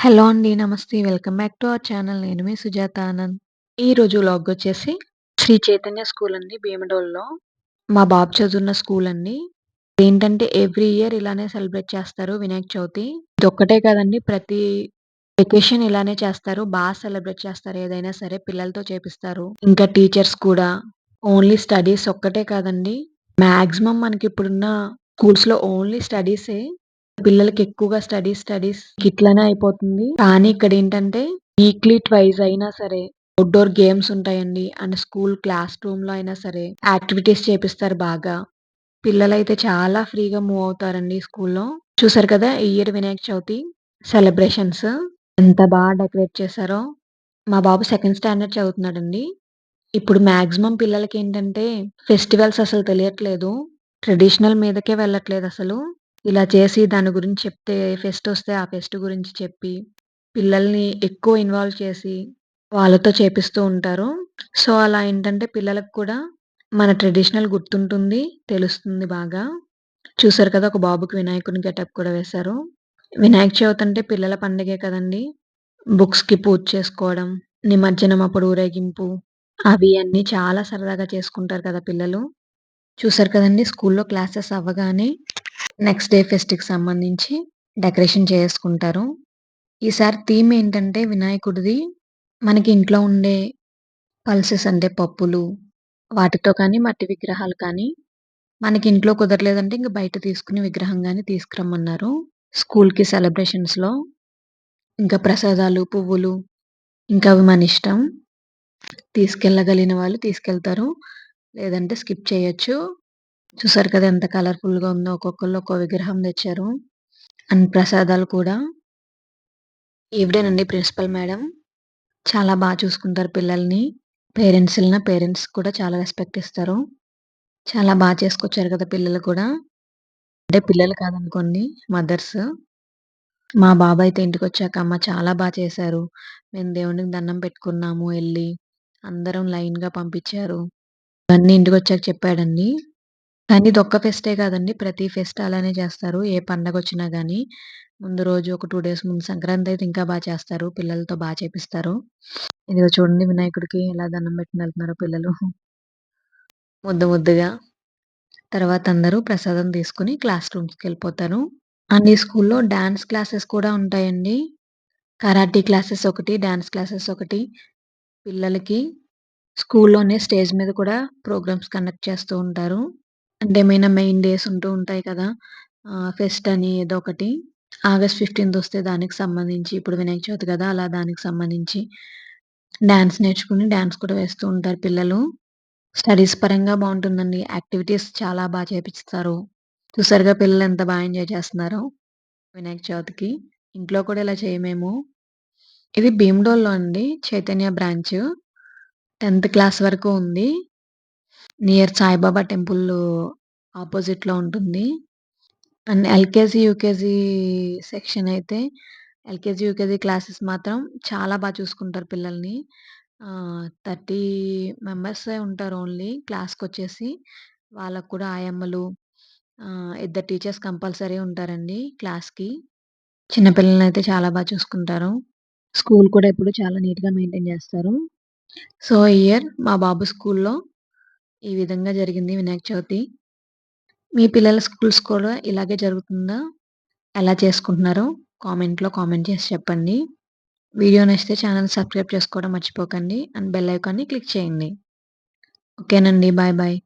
Hello అండి. నమస్తే. Welcome back to our channel. నేను మీ సుజాత ఆనంద్. ఈరోజు వ్లాగొచ్చేసి శ్రీ చైతన్య స్కూల్ అండి భీమడోల్‌లో. మా బాబు చదువున్న స్కూల్ అండి. ఏంటంటే ఎవ్రీ ఇయర్ ఇలానే సెలబ్రేట్ చేస్తారు వినాయక చవితి. ఇదొక్కటే కాదండి ప్రతి వెకేషన్ ఇలానే చేస్తారు. బా సెలబ్రేట్ చేస్తారు ఏదైనా సరే పిల్లలతో చేపిస్తారు. ఇంకా టీచర్స్ కూడా. ఓన్లీ స్టడీస్ ఒక్కటే కాదండి. మాక్సిమం మనకిప్పుడున్న స్కూల్స్‌లో ఓన్లీ స్టడీసే. పిల్లలకి ఎక్కువగా స్టడీస్, స్టడీస్ ఇట్లనే అయిపోతుంది. కానీ ఇక్కడ ఏంటంటే వీక్లీ ట్వైజ్ అయినా సరే అవుట్డోర్ గేమ్స్ ఉంటాయండి. అండ్ స్కూల్ క్లాస్ రూమ్లో అయినా సరే యాక్టివిటీస్ చేపిస్తారు బాగా. పిల్లలైతే చాలా ఫ్రీగా మూవ్ అవుతారండి స్కూల్‌లో. చూసారు కదా! ఈ ఇయర్ వినాయక చవితి సెలబ్రేషన్స్ ఎంత బాగా డెకరేట్ చేశారో. మా బాబు సెకండ్ స్టాండర్డ్ చదువుతున్నాడండి. ఇప్పుడు మాక్సిమం పిల్లలకేంటంటే ఫెస్టివల్స్ అసలు తెలియట్లేదు. ట్రెడిషనల్ మీదకే వెళ్ళట్లేదు అసలు ఇలా చేసి దాని గురించి చెప్తే ఫెస్ట్ వస్తే ఆ ఫెస్ట్ గురించి చెప్పి, పిల్లల్ని ఎక్కువ ఇన్వాల్వ్ చేసి, వాళ్ళతో చేపిస్తూ ఉంటారు. సో, అలా ఏంటంటే పిల్లలకు కూడా మన ట్రెడిషనల్ గుర్తుంటుంది. తెలుస్తుంది బాగా. చూసారు కదా! ఒక బాబుకి వినాయకుడిని గెటప్ కూడా వేశారు. వినాయక చవితి అంటే పిల్లల పండగే కదండీ! బుక్స్‌కి పూజ చేసుకోవడం, నిమజ్జనం అప్పుడు ఊరేగింపు అవి అన్నీ చాలా సరదాగా చేసుకుంటారు కదా పిల్లలు. చూసారు కదండీ! స్కూల్‌లో క్లాసెస్ అవ్వగానే నెక్స్ట్ డే ఫెస్ట్‌కి సంబంధించి డెకరేషన్ చేసుకుంటారు. ఈసారి థీమ్ ఏంటంటే వినాయకుడిది మనకి ఇంట్లో ఉండే పల్సెస్ అంటే పప్పులు, వాటితో కానీ మట్టి విగ్రహాలు కానీ మనకి ఇంట్లో కుదరలేదంటే ఇంకా బయట తీసుకుని విగ్రహం కానీ తీసుకురమ్మన్నారు. స్కూల్‌కి సెలబ్రేషన్స్‌లో. ఇంకా ప్రసాదాలు, పువ్వులు ఇంకా అవి మన ఇష్టం తీసుకెళ్ళగలిగిన వాళ్ళు తీసుకెళ్తారు. లేదంటే స్కిప్ చేయొచ్చు. చూసారు కదా! ఎంత కలర్‌ఫుల్‌గా ఉందో ఒక్కొక్కళ్ళు ఒక్కో విగ్రహం తెచ్చారు. అండ్ ప్రసాదాలు కూడా. ఈవిడేనండి ప్రిన్సిపల్ మేడం. చాలా బాగా చూసుకుంటారు పిల్లల్ని. పేరెంట్స్ ఎళ్ళినా పేరెంట్స్ కూడా చాలా రెస్పెక్ట్ ఇస్తారు. చాలా బాగా చేసుకొచ్చారు కదా పిల్లలు కూడా. అంటే పిల్లలు కాదనుకోండి మదర్స్. మా బాబాయ్ అయితే ఇంటికి వచ్చాక అమ్మ చాలా బాగా చేశారు. మేము దేవుడికి దండం పెట్టుకున్నాము వెళ్ళి అందరం లైన్‌గా పంపించారు. ఇవన్నీ ఇంటికొచ్చాక చెప్పాడండి. కానీ ఇదొక్క ఫెస్టే కాదండి. ప్రతి ఫెస్ట్ అలానే చేస్తారు. ఏ పండగొచ్చినా గానీ. ముందు రోజు ఒక 2 డేస్ ముందు సంక్రాంతి అయితే ఇంకా బా చేస్తారు. పిల్లలతో బా చేపిస్తారు. ఇదిగో చూడండి వినాయకుడికి ఎలా దండం పెట్టుకొని ఎళ్తున్నారో పిల్లలు. ముద్దు ముద్దుగా. తర్వాత అందరూ ప్రసాదం తీసుకొని క్లాస్ రూమ్స్‌కెళ్ళిపోతారు. అండ్ ఈ స్కూల్‌లో డాన్స్ క్లాసెస్ కూడా ఉంటాయండి. కరాటీ క్లాసెస్ ఒకటి, డాన్స్ క్లాసెస్ ఒకటి. పిల్లలకి స్కూల్‌లోనే స్టేజ్ మీద కూడా ప్రోగ్రామ్స్ కండక్ట్ చేస్తూ ఉంటారు. అంటే ఏమైనా మెయిన్ డేస్ ఉంటూ ఉంటాయి కదా! ఆహ్, ఫెస్ట్ అని ఏదో ఒకటి. ఆగస్ట్ 15థ్ వస్తే దానికి సంబంధించి ఇప్పుడు వినాయక చవితి కదా! అలా దానికి సంబంధించి డాన్స్ నేర్చుకుని డాన్స్ కూడా వేస్తూ ఉంటారు పిల్లలు. స్టడీస్ పరంగా బావుంటుందండి. యాక్టివిటీస్ చాలా బా చేపిస్తారు. చూసారుగా పిల్లలు ఎంత బా ఎంజాయ్ చేస్తున్నారో వినాయక చవితికి. ఇంట్లో కూడా ఇలా చేయమేము. ఇది భీమడోల్‌లో అండి. చైతన్య బ్రాంచ్. 10థ్ క్లాస్ వరకు ఉంది. నియర్ సాయిబాబా టెంపుల్ ఆపోజిట్‌లో ఉంటుంది. అండ్ ఎల్‌కేజీ, యూకేజీ సెక్షన్ అయితే ఎల్‌కేజీ, యూకేజీ క్లాసెస్ మాత్రం చాలా బాగా చూసుకుంటారు పిల్లల్ని. ఆహ్, 30 మెంబర్సే ఉంటారు ఓన్లీ క్లాస్‌కొచ్చేసి. వాళ్ళకి కూడా ఆయమ్మలు ఆహ్, ఇద్దరు టీచర్స్ కంపల్సరీ ఉంటారండి క్లాస్‌కి. చిన్న పిల్లలనైతే చాలా బాగా చూసుకుంటారు. స్కూల్ కూడా ఎప్పుడు చాలా నీట్‌గా మెయింటైన్ చేస్తారు. సో, ఈ ఇయర్ మా బాబు స్కూల్‌లో ఈ విధంగా జరిగింది వినాయక చవితి. మీ పిల్లల స్కూల్స్ కూడా ఇలాగే జరుగుతుందా? ఎలా చేసుకుంటున్నారో కామెంట్‌లో కామెంట్ చేసి చెప్పండి. వీడియో నచ్చితే ఛానల్ సబ్స్క్రైబ్ చేసుకోవడం మర్చిపోకండి. అండ్ బెల్ ఐకాన్‌ని క్లిక్ చేయండి. ఓకేనండి. Bye bye.